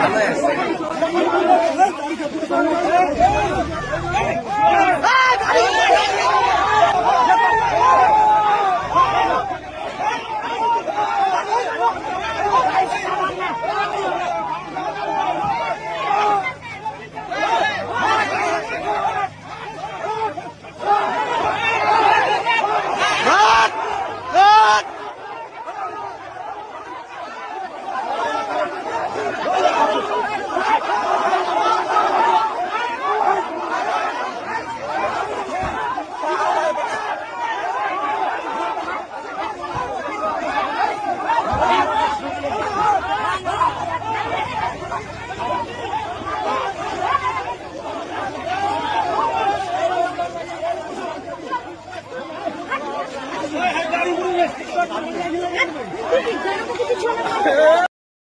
Alessa.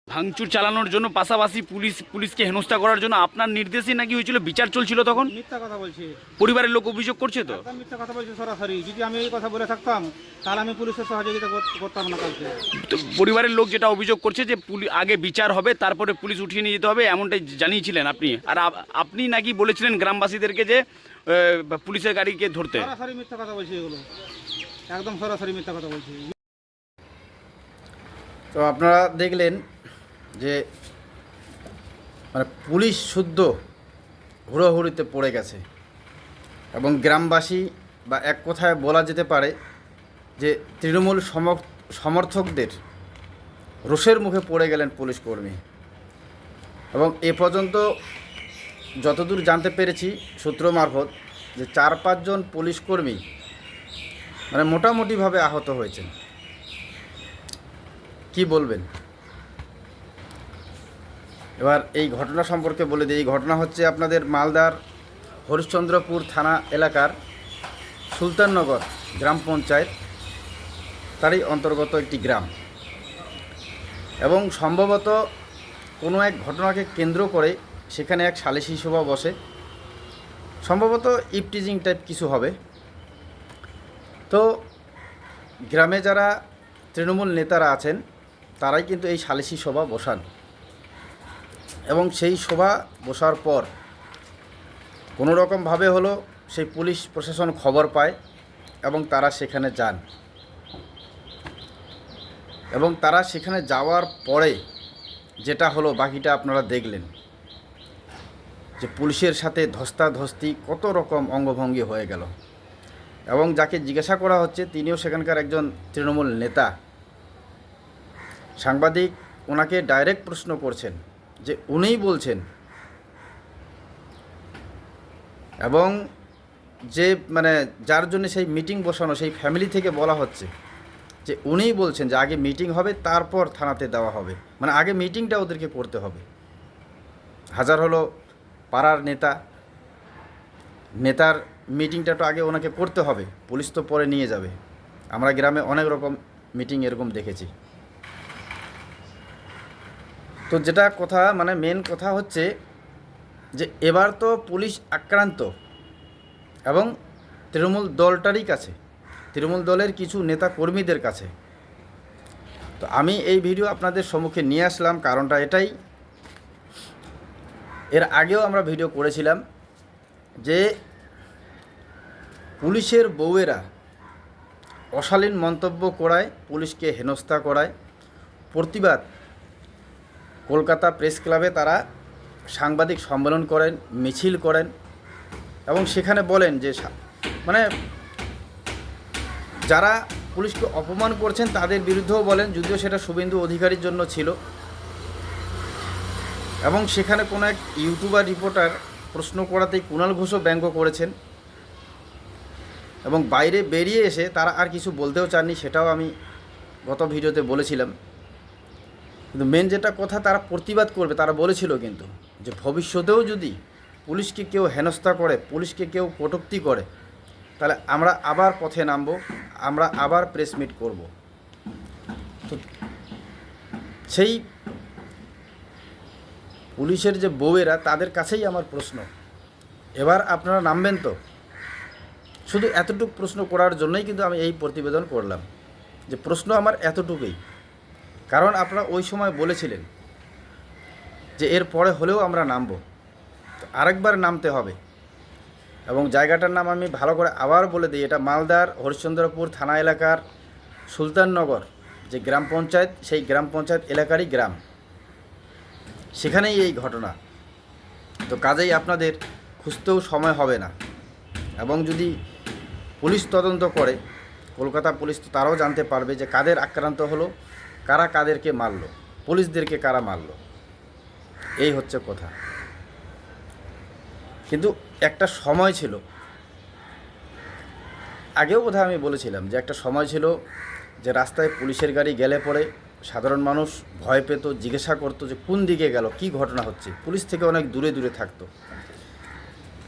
ভাঙচুর চালানোর জন্য পাশাপাশি পুলিশ পুলিশকে হেনস্থা করার জন্য আপনার নির্দেশে নাকি হয়েছিল? বিচার চলছিল তখন? মিথ্যা কথা বলছি। পরিবারের লোক অভিযোগ করছে তো? একদম মিথ্যা কথা বলছি সরাসরি। যদি আমি এই কথা বলে থাকতাম তাহলে আমি পুলিশের সহযোগিতা কর- করতাম না কালকে। তো পরিবারের লোক যেটা অভিযোগ করছে যে পুলি- আগে বিচার হবে তারপরে পুলিশ উঠিয়ে নিয়ে যেতে হবে এমনটাই জানিয়েছিলেন আপনি। আর আপ- আপনি নাকি বলেছিলেন গ্রামবাসীদেরকে যে আহ, পুলিশের গাড়িকে ধরতে? সরাসরি মিথ্যা কথা বলছি এগুলো। একদম সরাসরি মিথ্যা কথা বলছি। তো আপনারা দেখলেন যে মানে পুলিশ শুদ্ধ হুড়োহুড়িতে পড়ে গেছে। এবং গ্রামবাসী বা এক কথায় বলা যেতে পারে যে, তৃণমূল সমর- সমর্থকদের রোষের মুখে পড়ে গেলেন পুলিশ কর্মী। এবং এ পর্যন্ত যতদূর জানতে পেরেছি সূত্র মারফত যে, চার পাঁচজন পুলিশ কর্মী মানে মোটামুটিভাবে আহত হয়েছেন। কি বলবেন? এবার এই ঘটনা সম্পর্কে বলে দিই। এই ঘটনা হচ্ছে আপনাদের মালদার হরিশ্চন্দ্রপুর থানা এলাকার সুলতাননগর গ্রাম পঞ্চায়েত। তারই অন্তর্গত একটি গ্রাম। এবং সম্ভবত কোনো এক ঘটনাকে কেন্দ্র করে সেখানে এক সালিশি সভা বসে। সম্ভবত ইপটিজিং টাইপ কিছু হবে। তো গ্রামে যারা তৃণমূল নেতারা আছেন তারাই কিন্তু এই সালিশি সভা বসান। এবং সেই সভা বসার পর কোনো রকমভাবে হলো সেই পুলিশ প্রশাসন খবর পায় এবং তারা সেখানে যান। এবং তারা সেখানে যাওয়ার পরে যেটা হলো বাকিটা আপনারা দেখলেন। যে পুলিশের সাথে ধস্তাধস্তি কত রকম অঙ্গভঙ্গি হয়ে গেল। এবং যাকে জিজ্ঞাসা করা হচ্ছে তিনিও সেখানকার একজন তৃণমূল নেতা। সাংবাদিক ওনাকে ডাইরেক্ট প্রশ্ন করছেন যে উনিই বলছেন। এবং যে মানে যার জন্য সেই মিটিং বসানো, সেই ফ্যামিলি থেকে বলা হচ্ছে যে উনিই বলছেন যে আগে মিটিং হবে, তারপর থানাতে দেওয়া হবে। মানে আগে মিটিংটা ওদেরকে করতে হবে। হাজার হলো পাড়ার নেতা, নেতার মিটিংটা তো আগে ওনাকে করতে হবে। পুলিশ তো পরে নিয়ে যাবে। আমরা গ্রামে অনেক রকম মিটিং এরকম দেখেছি। তো যেটা কথা মানে মেন কথা হচ্ছে যে এবার তো পুলিশ আক্রান্ত এবং তৃণমূল দলটারই কাছে, তৃণমূল দলের কিছু নেতা কর্মীদের কাছে। তো আমি এই ভিডিও আপনাদের সম্মুখে নিয়ে আসলাম, কারণটা এটাই। এর আগেও আমরা ভিডিও করেছিলাম যে পুলিশের বউয়েরা অশালীন মন্তব্য করায়, পুলিশকে হেনস্থা করায়, প্রতিবাদ কলকাতা প্রেস ক্লাবে তারা সাংবাদিক সম্মেলন করেন, মিছিল করেন এবং সেখানে বলেন যে মানে যারা পুলিশকে অপমান করছেন তাদের বিরুদ্ধেও বলেন, যদিও সেটা শুভেন্দু অধিকারীর জন্য ছিল। এবং সেখানে কোনো এক ইউটিউবার, রিপোর্টার প্রশ্ন করাতেই কুণাল ঘোষও ব্যঙ্গ করেছেন এবং বাইরে বেরিয়ে এসে তারা আর কিছু বলতেও চাননি, সেটাও আমি গত ভিডিওতে বলেছিলাম। কিন্তু মেন যেটা কথা তারা প্রতিবাদ করবে, তারা বলেছিল কিন্তু যে ভবিষ্যতেও যদি পুলিশকে কেউ হেনস্থা করে, পুলিশকে কেউ কটূক্তি করে, তাহলে আমরা আবার পথে নামবো, আমরা আবার প্রেস মিট করব। তো সেই পুলিশের যে বউয়েরা, তাদের কাছেই আমার প্রশ্ন। এবার আপনারা নামবেন তো? শুধু এতটুকু প্রশ্ন করার জন্যই কিন্তু আমি এই প্রতিবেদন করলাম। যে প্রশ্ন আমার এতটুকুই। কারণ আপনারা ওই সময় বলেছিলেন যে এর পরে হলেও আমরা নামবো। তো আরেকবার নামতে হবে। এবং জায়গাটার নাম আমি ভালো করে আবার বলে দিই, এটা মালদার হরিশ্চন্দ্রপুর থানা এলাকার সুলতাননগর যে গ্রাম পঞ্চায়েত, সেই গ্রাম পঞ্চায়েত এলাকারই গ্রাম। সেখানেই এই ঘটনা। তো কাজেই আপনাদের খুঁজতেও সময় হবে না। এবং যদি পুলিশ তদন্ত করে, কলকাতা পুলিশ তো তারাও জানতে পারবে যে কাদের আক্রান্ত হলো কারা কাদেরকে মারলো? পুলিশদেরকে কারা মারলো? এই হচ্ছে কথা। কিন্তু একটা সময় ছিল। আগেও বোধহয় আমি বলেছিলাম যে একটা সময় ছিল যে রাস্তায় পুলিশের গাড়ি গেলে পরে সাধারণ মানুষ ভয় পেত, জিজ্ঞাসা করতো যে কোন দিকে গেল, কি ঘটনা হচ্ছে। পুলিশ থেকে অনেক দূরে দূরে থাকতো।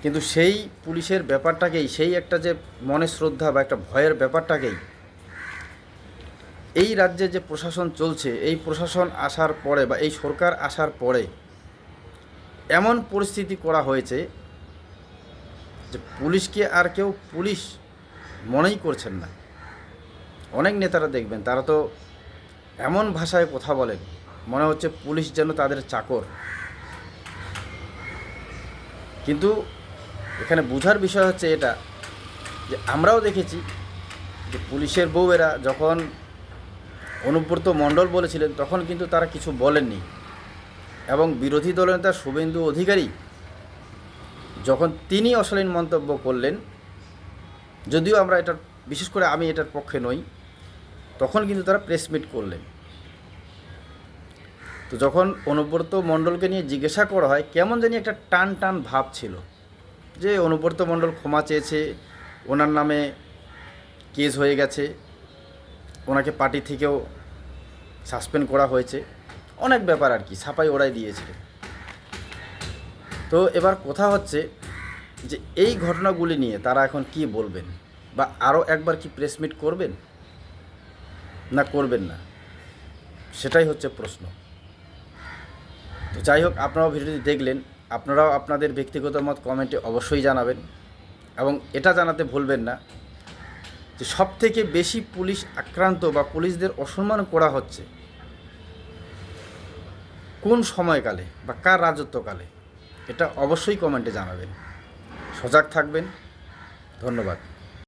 কিন্তু সেই পুলিশের ব্যাপারটাকেই, সেই একটা যে মনে শ্রদ্ধা বা একটা ভয়ের ব্যাপারটাকেই এই রাজ্যে যে প্রশাসন চলছে, এই প্রশাসন আসার পরে বা এই সরকার আসার পরে এমন পরিস্থিতি করা হয়েছে যে পুলিশকে আর কেউ পুলিশ মনেই করছেন না। অনেক নেতারা দেখবেন, তারা তো এমন ভাষায় কথা বলেন, মনে হচ্ছে পুলিশ যেন তাদের চাকর। কিন্তু এখানে বোঝার বিষয় হচ্ছে এটা, যে আমরাও দেখেছি যে পুলিশের বউয়েরা যখন অনুব্রত মণ্ডল বলেছিলেন, তখন কিন্তু তারা কিছু বলেননি। এবং বিরোধী দলনেতা শুভেন্দু অধিকারী যখন তিনি অশালীন মন্তব্য করলেন, যদিও আমরা এটার বিশেষ করে আমি এটার পক্ষে নই, তখন কিন্তু তারা প্রেস মিট করলেন। তো যখন অনুব্রত মণ্ডলকে নিয়ে জিজ্ঞাসা করা হয়, কেমন জানি একটা টান টান ভাব ছিল যে অনুব্রত মণ্ডল ক্ষমা চেয়েছে, ওনার নামে কেস হয়ে গেছে। ওনাকে পার্টি থেকেও সাসপেন্ড করা হয়েছে। অনেক ব্যাপার আর কি, ছাপাই ওড়াই দিয়েছে তো এবার কথা হচ্ছে যে এই ঘটনাগুলি নিয়ে তারা এখন কি বলবেন? বা আরও একবার কি প্রেস মিট করবেন? না করবেন না? সেটাই হচ্ছে প্রশ্ন। তো যাই হোক, আপনারাও ভিডিওটি দেখলেন। আপনারাও আপনাদের ব্যক্তিগত মত কমেন্টে অবশ্যই জানাবেন। এবং এটা জানাতে ভুলবেন না। যে সব থেকে বেশি পুলিশ আক্রান্ত বা পুলিশদের অসম্মান করা হচ্ছে কোন সময়কালে বা কার রাজত্বকালে, এটা অবশ্যই কমেন্টে জানাবেন। সজাগ থাকবেন। ধন্যবাদ।